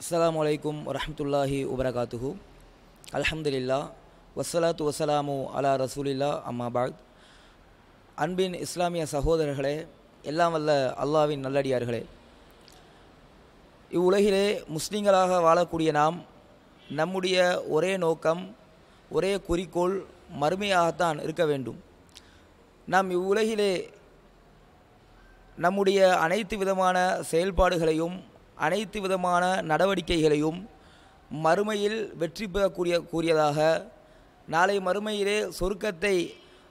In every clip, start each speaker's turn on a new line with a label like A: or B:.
A: அஸ்லாம் வலைக்கும் வரமத்துல்லாஹி வபரகாத்துஹு அலமதுல்லா வசலாத்து வசலாமு அலா ரசூலில்லா அம்மாபாத் அன்பின் இஸ்லாமிய சகோதரர்களே எல்லாம் வல்ல அல்லாவின் நல்லடியார்களே. இவ்வுலகிலே முஸ்லீம்களாக வாழக்கூடிய நாம் நம்முடைய ஒரே நோக்கம் ஒரே குறிக்கோள் மறுமையாகத்தான் இருக்க வேண்டும். நாம் இவ்வுலகிலே நம்முடைய அனைத்து விதமான செயல்பாடுகளையும் அனைத்து விதமான நடவடிக்கைகளையும் மறுமையில் வெற்றி பெறக்கூடிய கூறியதாக நாளை மறுமையிலே சொருக்கத்தை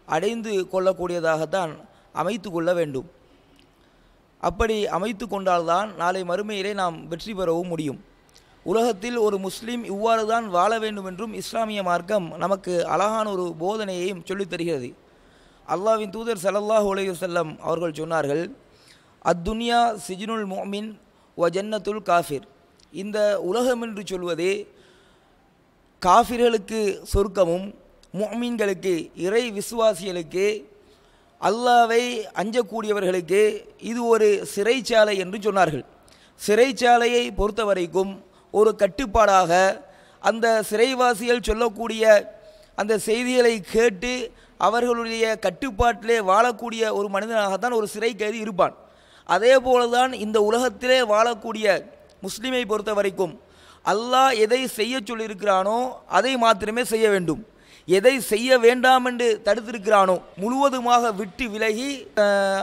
A: அடைந்து கொள்ளக்கூடியதாகத்தான் அமைத்து கொள்ள வேண்டும். அப்படி அமைத்து கொண்டால்தான் நாளை மறுமையிலே நாம் வெற்றி பெறவும் முடியும். உலகத்தில் ஒரு முஸ்லீம் இவ்வாறு தான் வாழ வேண்டும் என்றும் இஸ்லாமிய மார்க்கம் நமக்கு அழகான ஒரு போதனையையும் சொல்லித் தருகிறது. அல்லாவின் தூதர் ஸல்லல்லாஹு உலக செல்லம் அவர்கள் சொன்னார்கள் அத்துன்யா சிஜினுல் மோமின் வ ஜன்னத்துல் காஃபிர். இந்த உலகம் என்று சொல்வது காஃபிர்களுக்கு சொர்க்கமும் முஹ்மீன்களுக்கு இறை விசுவாசிகளுக்கு அல்லாவை அஞ்சக்கூடியவர்களுக்கு இது ஒரு சிறைச்சாலை என்று சொன்னார்கள். சிறைச்சாலையை பொறுத்த வரைக்கும் ஒரு கட்டுப்பாடாக அந்த சிறைவாசிகள் சொல்லக்கூடிய அந்த செய்திகளை கேட்டு அவர்களுடைய கட்டுப்பாட்டிலே வாழக்கூடிய ஒரு மனிதனாகத்தான் ஒரு சிறை கைதி இருப்பான். அதே போல தான் இந்த உலகத்திலே வாழக்கூடிய முஸ்லீமை பொறுத்த வரைக்கும் அல்லாஹ் எதை செய்ய சொல்லியிருக்கிறானோ அதை மாத்திரமே செய்ய வேண்டும். எதை செய்ய வேண்டாம் என்று தடுத்திருக்கிறானோ முழுவதுமாக விட்டு விலகி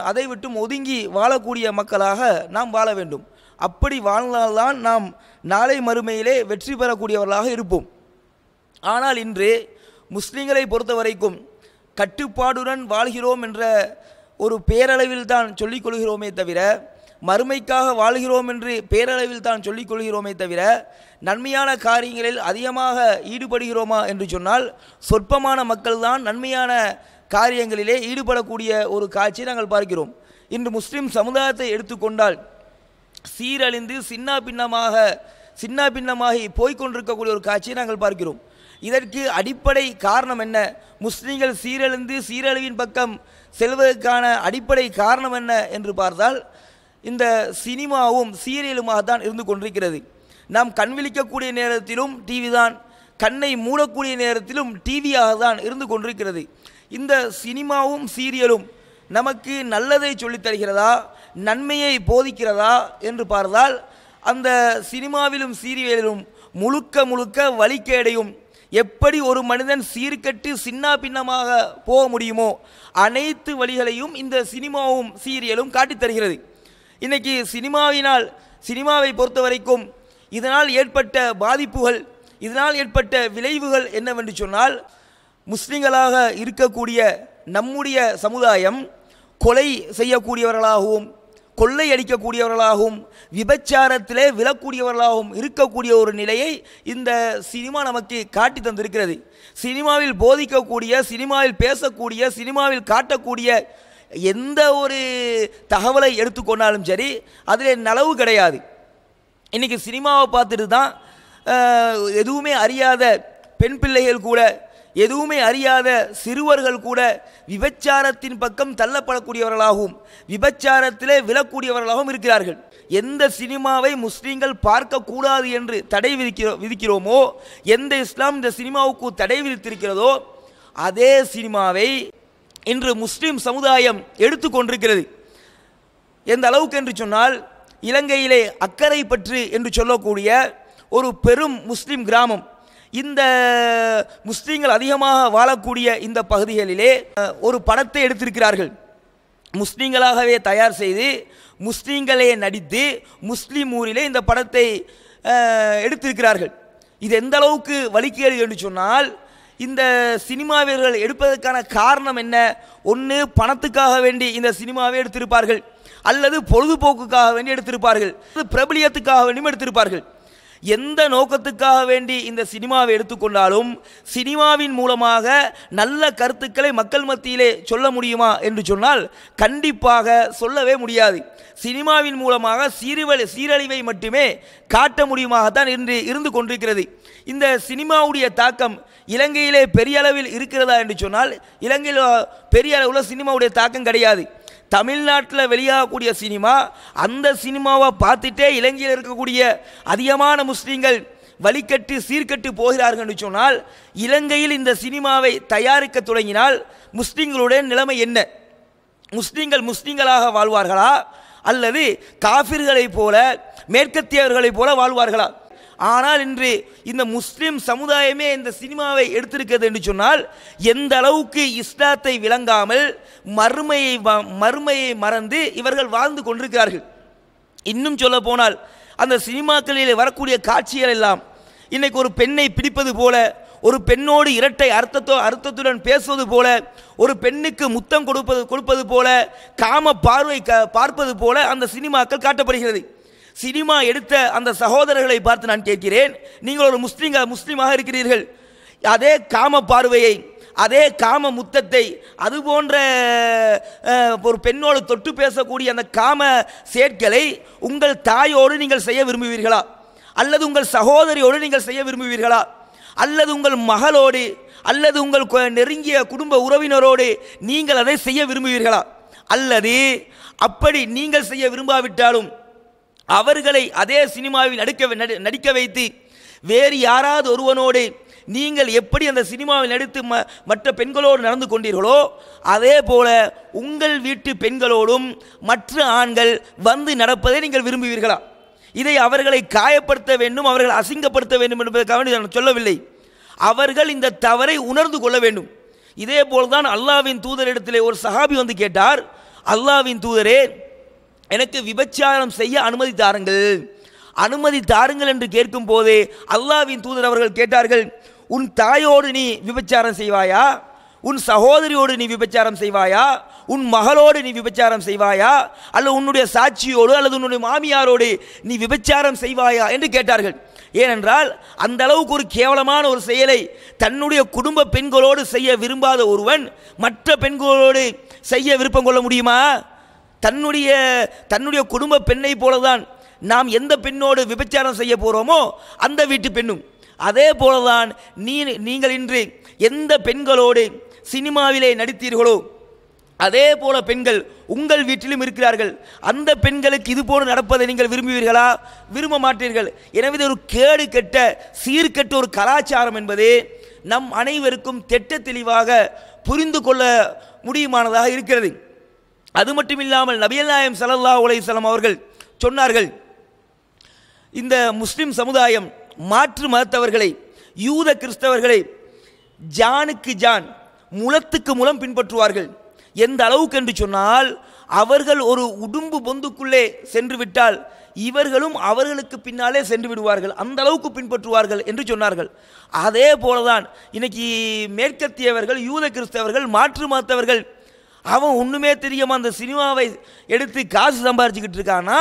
A: அதை விட்டும் ஒதுங்கி வாழக்கூடிய மக்களாக நாம் வாழ வேண்டும். அப்படி வாழ்ந்தால்தான் நாம் நாளை மறுமையிலே வெற்றி பெறக்கூடியவர்களாக இருப்போம். ஆனால் இன்று முஸ்லீம்களை பொறுத்த வரைக்கும் கட்டுப்பாடுடன் வாழ்கிறோம் என்ற ஒரு பேரளவில் தான் சொல்லிக் கொள்கிறோமே தவிர மறுமைக்காக வாழ்கிறோம் என்று பேரளவில் தான் சொல்லிக் கொள்கிறோமே தவிர நன்மையான காரியங்களில் அதிகமாக ஈடுபடுகிறோமா என்று சொன்னால் சொற்பமான மக்கள்தான் நன்மையான காரியங்களிலே ஈடுபடக்கூடிய ஒரு காட்சியை நாங்கள் பார்க்கிறோம். இன்று முஸ்லிம் சமுதாயத்தை எடுத்துக்கொண்டால் சீரழிந்து சின்ன பின்னமாக சின்ன பின்னமாகி போய்கொண்டிருக்கக்கூடிய ஒரு காட்சியை நாங்கள் பார்க்கிறோம். இதற்கு அடிப்படை காரணம் என்ன? முஸ்லீம்கள் சீரழிந்து சீரழிவின் பக்கம் செல்வதற்கான அடிப்படை காரணம் என்ன என்று பார்த்தால் இந்த சினிமாவும் சீரியலுமாக தான் இருந்து கொண்டிருக்கிறது. நாம் கண் விழிக்கக்கூடிய நேரத்திலும் டிவி தான் கண்ணை மூடக்கூடிய நேரத்திலும் டிவியாக தான் இருந்து கொண்டிருக்கிறது. இந்த சினிமாவும் சீரியலும் நமக்கு நல்லதை சொல்லித் தருகிறதா? நன்மையை போதிக்கிறதா? என்று பார்த்தால் அந்த சினிமாவிலும் சீரியலிலும் முழுக்க முழுக்க வழிகேடையும் எப்படி ஒரு மனிதன் சீர்கட்டு சின்ன பின்னமாக போக முடியுமோ அனைத்து வழிகளையும் இந்த சினிமாவும் சீரியலும் காட்டித் தருகிறது. இன்னைக்கு சினிமாவினால் சினிமாவை பொறுத்த வரைக்கும் இதனால் ஏற்பட்ட பாதிப்புகள் இதனால் ஏற்பட்ட விளைவுகள் என்னவென்று சொன்னால் முஸ்லிம்களாக இருக்கக்கூடிய நம்முடைய சமுதாயம் கொலை செய்யக்கூடியவர்களாகவும் கொள்ளை அடிக்கக்கூடியவர்களாகவும் விபச்சாரத்திலே விழக்கூடியவர்களாகவும் இருக்கக்கூடிய ஒரு நிலையை இந்த சினிமா நமக்கு காட்டி தந்திருக்கிறது. சினிமாவில் போதிக்கக்கூடிய சினிமாவில் பேசக்கூடிய சினிமாவில் காட்டக்கூடிய எந்த ஒரு தகவலை எடுத்துக்கொண்டாலும் சரி அதில் நலவு கிடையாது. இன்றைக்கி சினிமாவை பார்த்துட்டு தான் எதுவுமே அறியாத பெண் பிள்ளைகள் கூட எதுவுமே அறியாத சிறுவர்கள் கூட விபச்சாரத்தின் பக்கம் தள்ளப்படக்கூடியவர்களாகவும் விபச்சாரத்திலே விழக்கூடியவர்களாகவும் இருக்கிறார்கள். எந்த சினிமாவை முஸ்லீம்கள் பார்க்கக்கூடாது என்று தடை விதிக்கிறோ விதிக்கிறோமோ எந்த இஸ்லாம் இந்த சினிமாவுக்கு தடை விதித்திருக்கிறதோ அதே சினிமாவை இன்று முஸ்லீம் சமுதாயம் எடுத்துக்கொண்டிருக்கிறது எந்த அளவுக்கு என்று சொன்னால் இலங்கையிலே அக்கறை பற்று என்று சொல்லக்கூடிய ஒரு பெரும் முஸ்லீம் கிராமம். இந்த முஸ்லீம்கள் அதிகமாக வாழக்கூடிய இந்த பகுதிகளிலே ஒரு படத்தை எடுத்திருக்கிறார்கள். முஸ்லீம்களாகவே தயார் செய்து முஸ்லீம்களே நடித்து முஸ்லீம் ஊரிலே இந்த படத்தை எடுத்திருக்கிறார்கள். இது எந்த அளவுக்கு வலிக்கிறது என்று சொன்னால் இந்த சினிமா வீரர்கள் எடுப்பதற்கான காரணம் என்ன? ஒன்று பணத்துக்காக வேண்டி இந்த சினிமாவை எடுத்திருப்பார்கள். அல்லது பொழுதுபோக்குக்காக வேண்டி எடுத்திருப்பார்கள். பிரபலியத்துக்காக வேண்டியும் எடுத்திருப்பார்கள். எந்த நோக்கத்துக்காக வேண்டி இந்த சினிமாவை எடுத்துக்கொண்டாலும் சினிமாவின் மூலமாக நல்ல கருத்துக்களை மக்கள் மத்தியிலே சொல்ல முடியுமா என்று சொன்னால் கண்டிப்பாக சொல்லவே முடியாது. சினிமாவின் மூலமாக சீர்வழி சீரழிவை மட்டுமே காட்ட முடியுமாகத்தான் இன்று இருந்து கொண்டிருக்கிறது. இந்த சினிமாவுடைய தாக்கம் இலங்கையிலே பெரிய அளவில் இருக்கிறதா என்று சொன்னால் இலங்கையில் பெரிய அளவில் சினிமாவுடைய தாக்கம் கிடையாது. தமிழ்நாட்டில் வெளியாகக்கூடிய சினிமா அந்த சினிமாவை பார்த்துட்டே இலங்கையில் இருக்கக்கூடிய அதிகமான முஸ்லீம்கள் வழிகட்டு சீர்கட்டு போகிறார்கள் என்று சொன்னால் இலங்கையில் இந்த சினிமாவை தயாரிக்க தொடங்கினால் முஸ்லீம்களுடைய நிலைமை என்ன? முஸ்லீம்கள் முஸ்லீம்களாக வாழ்வார்களா? அல்லது காஃபிர்களைப் போல மேற்கத்தியவர்களைப் போல வாழ்வார்களா? ஆனால் இன்று இந்த முஸ்லிம் சமுதாயமே இந்த சினிமாவை எடுத்திருக்கிறது என்று சொன்னால் எந்த அளவுக்கு இஸ்லாத்தை விளங்காமல் மறுமையை வ- மறுமையை மறந்து இவர்கள் வாழ்ந்து கொண்டிருக்கிறார்கள். இன்னும் சொல்ல போனால் அந்த சினிமாக்களில் வரக்கூடிய காட்சிகள் எல்லாம் இன்னைக்கு ஒரு பெண்ணை பிடிப்பது போல ஒரு பெண்ணோடு இரட்டை அர்த்தத்தோ அர்த்தத்துடன் பேசுவது போல ஒரு பெண்ணுக்கு முத்தம் கொடுப்பது கொடுப்பது போல காம பார்வை க- பார்ப்பது போல அந்த சினிமாக்கள் காட்டப்படுகிறது. சினிமா எடுத்த அந்த சகோதரர்களை பார்த்து நான் கேட்கிறேன். நீங்கள் ஒரு முஸ்லீங்க முஸ்லீமாக இருக்கிறீர்கள். அதே காம பார்வையை அதே காம முத்தத்தை அது போன்ற ஒரு பெண்ணோடு தொட்டு பேசக்கூடிய அந்த காம சேர்க்கலை உங்கள் தாயோடு நீங்கள் செய்ய விரும்புவீர்களா? அல்லது உங்கள் சகோதரியோடு நீங்கள் செய்ய விரும்புவீர்களா? அல்லது உங்கள் மகளோடு அல்லது உங்கள் நெருங்கிய குடும்ப உறவினரோடு நீங்கள் அதை செய்ய விரும்புவீர்களா? அல்லது அப்படி நீங்கள் செய்ய விரும்பாவிட்டாலும் அவர்களை அதே சினிமாவில் நடிக்க நடி- நடிக்க வைத்து வேறு யாராவது ஒருவனோடு நீங்கள் எப்படி அந்த சினிமாவில் நடித்து ம மற்ற பெண்களோடு நடந்து கொண்டீர்களோ அதே போல உங்கள் வீட்டு பெண்களோடும் மற்ற ஆண்கள் வந்து நடப்பதை நீங்கள் விரும்புவீர்களா? இதை அவர்களை காயப்படுத்த வேண்டும் அவர்கள் அசிங்கப்படுத்த வேண்டும் என்பதற்காக வேண்டி நான் சொல்லவில்லை. அவர்கள் இந்த தவறை உணர்ந்து கொள்ள வேண்டும். இதே போல்தான் அல்லாவின் தூதரிடத்திலே ஒரு சஹாபி வந்து கேட்டார் அல்லாவின் தூதரே எனக்கு விபச்சாரம் செய்ய அனுமதி தாருங்கள். அனுமதி தாருங்கள் என்று கேட்கும் போதே அல்லாவின் தூதர் அவர்கள் கேட்டார்கள் உன் தாயோடு நீ விபச்சாரம் செய்வாயா? உன் சகோதரியோடு நீ விபச்சாரம் செய்வாயா? உன் மகளோடு நீ விபச்சாரம் செய்வாயா? அல்லது உன்னுடைய சாட்சியோடு அல்லது உன்னுடைய மாமியாரோடு நீ விபச்சாரம் செய்வாயா? என்று கேட்டார்கள். ஏனென்றால் அந்த அளவுக்கு ஒரு கேவலமான ஒரு செயலை தன்னுடைய குடும்ப பெண்களோடு செய்ய விரும்பாத ஒருவன் மற்ற பெண்களோடு செய்ய விருப்பம் கொள்ள முடியுமா? தன்னுடைய தன்னுடைய குடும்ப பெண்ணை போலதான் நாம் எந்த பெண்ணோடு விபச்சாரம் செய்ய போகிறோமோ அந்த வீட்டு பெண்ணும். அதே போலதான் நீ நீங்கள் இன்று எந்த பெண்களோடு சினிமாவிலே நடித்தீர்களோ அதே போல பெண்கள் உங்கள் வீட்டிலும் இருக்கிறார்கள். அந்த பெண்களுக்கு இது போல நடப்பதை நீங்கள் விரும்புவீர்களா? விரும்ப மாட்டீர்கள். எனவே இது ஒரு கேடு கெட்ட சீர்கெட்ட ஒரு கலாச்சாரம் என்பது நம் அனைவருக்கும் திட்ட தெளிவாக புரிந்து கொள்ள முடியுமானதாக இருக்கிறது. அது மட்டும் இல்லாமல் நபியல் நாயம் ஸல்லல்லாஹு அலைஹி அவர்கள் சொன்னார்கள் இந்த முஸ்லிம் சமுதாயம் மாற்று மதத்தவர்களை யூத கிறிஸ்தவர்களை ஜானுக்கு ஜான் முலத்துக்கு முலம் பின்பற்றுவார்கள். எந்த அளவுக்கு என்று சொன்னால் அவர்கள் ஒரு உடும்பு பொந்துக்குள்ளே சென்று விட்டால் இவர்களும் அவர்களுக்கு பின்னாலே சென்று விடுவார்கள் அந்த அளவுக்கு பின்பற்றுவார்கள் என்று சொன்னார்கள். அதே போலதான் இன்னைக்கு மேற்கத்தியவர்கள் யூத கிறிஸ்தவர்கள் மாற்று மதத்தவர்கள் அவன் ஒன்றுமே தெரியாமல் அந்த சினிமாவை எடுத்து காசு சம்பாரிச்சுக்கிட்டு இருக்கானா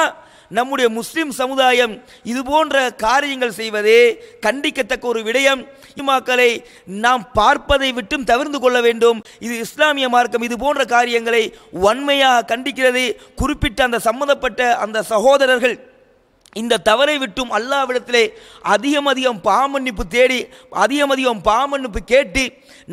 A: நம்முடைய முஸ்லீம் சமுதாயம் இது போன்ற காரியங்கள் செய்வதே கண்டிக்கத்தக்க ஒரு விடயம். இமாக்களை நாம் பார்ப்பதை விட்டும் தவிர்த்து கொள்ள வேண்டும். இது இஸ்லாமிய மார்க்கம் இது போன்ற காரியங்களை வன்மையாக கண்டிக்கிறது. குறிப்பிட்ட அந்த சம்மந்தப்பட்ட அந்த சகோதரர்கள் இந்த தவறை விட்டும் அல்லாவிடத்திலே அதிகம் அதிகம் பாமன்னிப்பு தேடி அதிகம் அதிகம் பாமன்னிப்பு கேட்டு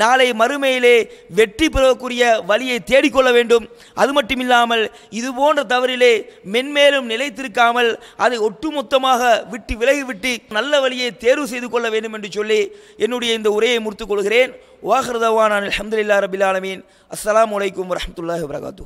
A: நாளை மறுமையிலே வெற்றி பெறக்கூடிய வழியை தேடிக்கொள்ள வேண்டும். அது மட்டும் இல்லாமல் இது போன்ற தவறிலே மென்மேலும் நிலைத்திருக்காமல் அதை ஒட்டுமொத்தமாக விட்டு விலகிவிட்டு நல்ல வழியை தேர்வு செய்து கொள்ள வேண்டும் என்று சொல்லி என்னுடைய இந்த உரையை முடித்துக் கொள்கிறேன். வாஹர்தவான் அலமதுல்லா ரபில் ஆலமீன். அஸ்லாம் வலைக்கம் வரஹ்மத்துல்லாஹி வரகாத்து